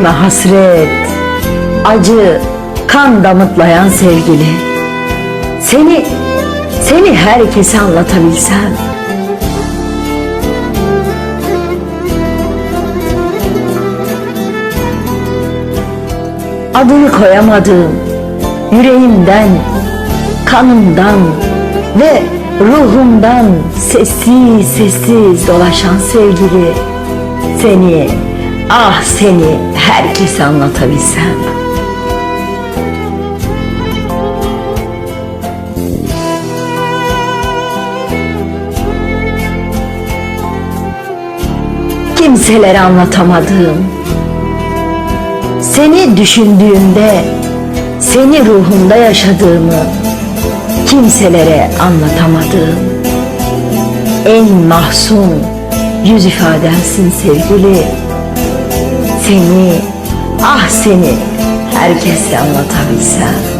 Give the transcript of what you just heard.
yüreğime hasret, acı, kan damıtlayan sevgili. Seni, seni herkese anlatabilsem. Adını koyamadığım, yüreğimden, kanımdan ve ruhumdan sessiz sessiz dolaşan sevgili. Seni, ah seni herkese anlatabilsem. Kimselere anlatamadığım, seni düşündüğümde, seni ruhumda yaşadığımı kimselere anlatamadığım en mahzun yüz ifademsin sevgili. Seni, ah seni herkese anlatabilsem.